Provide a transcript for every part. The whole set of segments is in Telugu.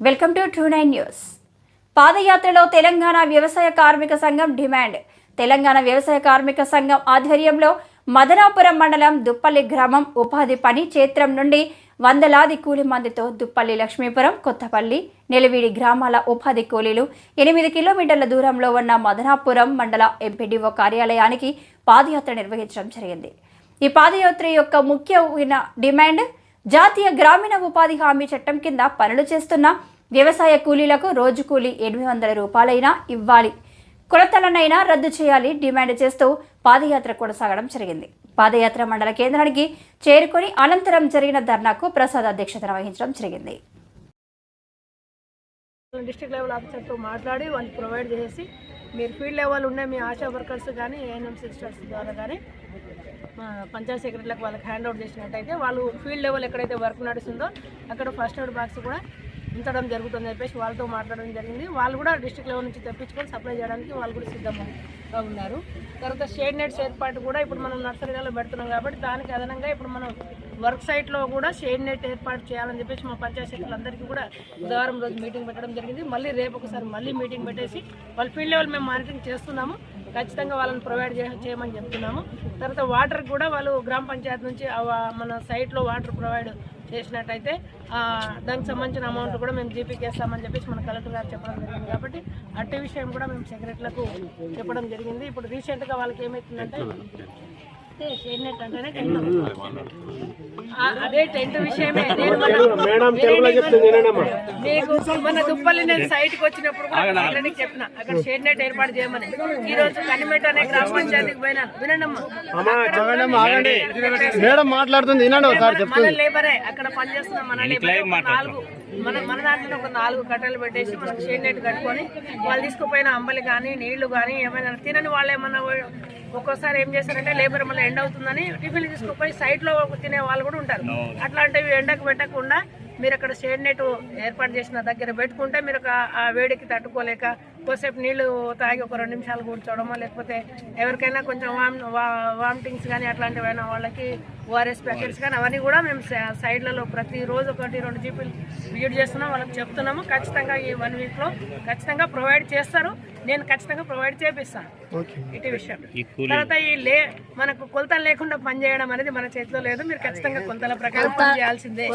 Welcome to True Nine News. పాదయాత్రలో తెలంగాణ వ్యవసాయ కార్మిక సంఘం డిమాండ్. తెలంగాణ వ్యవసాయ కార్మిక సంఘం ఆధ్వర్యంలో మదనాపురం మండలం దుప్పల్లి గ్రామం ఉపాధి పని క్షేత్రం నుండి వందలాది కూలి మందితో దుప్పల్లి లక్ష్మీపురం కొత్తపల్లి నెలవీడి గ్రామాల ఉపాధి కూలీలు ఎనిమిది కిలోమీటర్ల దూరంలో ఉన్న మదనాపురం మండల ఎంపీడీఓ కార్యాలయానికి పాదయాత్ర నిర్వహించడం జరిగింది. ఈ పాదయాత్ర యొక్క ముఖ్యమైన డిమాండ్ జాతీయ గ్రామీణ ఉపాధి హామీ చట్టం కింద పనులు చేస్తున్న వ్యవసాయ కూలీలకు రోజు కూలీ ఎనిమిది వందల రూపాయలైనా ఇవ్వాలి. కొలతలనైనా రద్దు చేయాలి డిమాండ్ చేస్తూ పాదయాత్ర కొనసాగడం జరిగింది. పాదయాత్ర మండల కేంద్రానికి చేరుకొని అనంతరం జరిగిన ధర్నాకు ప్రసాద్ అధ్యక్షతన వహించడం జరిగింది. డిస్టిక్ లెవెల్ ఆఫీసర్తో మాట్లాడి వాళ్ళు ప్రొవైడ్ చేసి మీరు ఫీల్డ్ లెవెల్ ఉండే మీ ఆశా వర్కర్స్ కానీ ఏఎన్ఎం సిస్టర్స్ ద్వారా కానీ పంచాయత్ సెక్రటరీలకు వాళ్ళకి హ్యాండ్ అవుట్ చేసినట్టయితే వాళ్ళు ఫీల్డ్ లెవెల్ ఎక్కడైతే వర్క్ నడుస్తుందో అక్కడ ఫస్ట్ ఎయిడ్ బాక్స్ కూడా ఉంచడం జరుగుతుందని చెప్పేసి వాళ్ళతో మాట్లాడడం జరిగింది. వాళ్ళు కూడా డిస్ట్రిక్ట్ లెవెల్ నుంచి తెప్పించుకొని సప్లై చేయడానికి వాళ్ళు కూడా సిద్ధంగా ఉన్నారు. తర్వాత షేడ్ నెట్స్ ఏర్పాటు కూడా ఇప్పుడు మనం నర్సరీలలో పెడుతున్నాం కాబట్టి దానికి అదనంగా ఇప్పుడు మనం వర్క్ సైట్లో కూడా షేడ్ నెట్ ఏర్పాటు చేయాలని చెప్పేసి మా పంచాయత్ సెక్రటరీలందరికీ కూడా బుధవారం రోజు మీటింగ్ పెట్టడం జరిగింది. మళ్ళీ రేపు ఒకసారి మళ్ళీ మీటింగ్ పెట్టేసి వాళ్ళ ఫీల్డ్ లెవెల్ మేము మానిటరింగ్ చేస్తున్నాము. ఖచ్చితంగా వాళ్ళని ప్రొవైడ్ చేయమని చెప్తున్నాము. తర్వాత వాటర్ కూడా వాళ్ళు గ్రామ పంచాయతీ నుంచి మన సైట్లో వాటర్ ప్రొవైడ్ చేసినట్టయితే దానికి సంబంధించిన అమౌంట్ కూడా మేము జీపీకి వేస్తామని చెప్పేసి మన కలెక్టర్ గారు చెప్పడం జరిగింది. కాబట్టి అట్టి విషయం కూడా మేము సెక్రటరీలకు చెప్పడం జరిగింది. ఇప్పుడు రీసెంట్గా వాళ్ళకి ఏమవుతుందంటే అంటే షేడ్ నెట్ అంటేనే టెంట్ ఆ, అదే టెంట్ విషయమే. నేను మన- మీకు మన దుప్పల్లి నేను సైట్కి వచ్చినప్పుడు చెప్పిన. అక్కడ షేడ్ నెట్ ఏర్పాటు చేయమని. ఈ రోజు కనిమెట్ అనే గ్రామ పంచాయతీకి పోయినా. వినండి మేడం మాట్లాడుతుంది మన లేబరే అక్కడ పనిచేస్తున్న మన నాలుగు మన మన దాంట్లో ఒక నాలుగు కట్టలు పెట్టేసి మనకు షేడ్ నెట్ కట్టుకొని వాళ్ళు తీసుకుపోయిన అంబలి కానీ నీళ్ళు కానీ ఏమైనా తినని వాళ్ళు ఏమన్నా ఒక్కోసారి ఏం చేస్తారంటే లేబర్ మళ్ళీ ఎండ అవుతుందని టిఫిన్ తీసుకుపోయి సైడ్లో తినే వాళ్ళు కూడా ఉంటారు. అట్లాంటివి ఎండకు పెట్టకుండా మీరు అక్కడ షేడ్ నెట్ ఏర్పాటు చేసిన దగ్గర పెట్టుకుంటే మీరు ఒక ఆ వేడికి తట్టుకోలేక కొద్దిసేపు నీళ్ళు తాగి ఒక రెండు నిమిషాలు కూర్చోవడమో లేకపోతే ఎవరికైనా కొంచెం వామ్ వామిటింగ్స్ కానీ అట్లాంటివైనా వాళ్ళకి ఓఆర్ఎస్ ప్యాకెట్స్ కానీ అవన్నీ కూడా మేము సైడ్లలో ప్రతిరోజు ఒకటి రెండు జీపీలు విజిట్ చేస్తున్నాం వాళ్ళకి చెప్తున్నాము. ఖచ్చితంగా ఈ వన్ వీక్లో ఖచ్చితంగా ప్రొవైడ్ చేస్తారు. నేను ఖచ్చితంగా ప్రొవైడ్ చేపిస్తాను ఇటు విషయం. తర్వాత ఈ లే మనకు కొలతలు లేకుండా పనిచేయడం అనేది మన చేతిలో లేదు. మీరు ఖచ్చితంగా కొలతల ప్రకారం పని చేయాల్సిందే.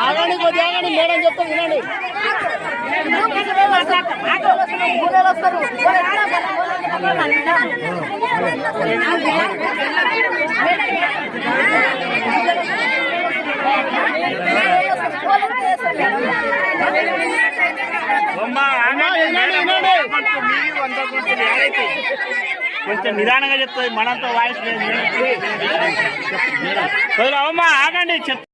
ఆగండి కొద్దిగా ఆగండి మేడం చెప్తా వినండి వినండి, వినండి. కొంచెం కొంచెం నిదానంగా చెప్తుంది మనంతో వాయిస్ లేదు. వదిలే, అమ్మా ఆగండి చెప్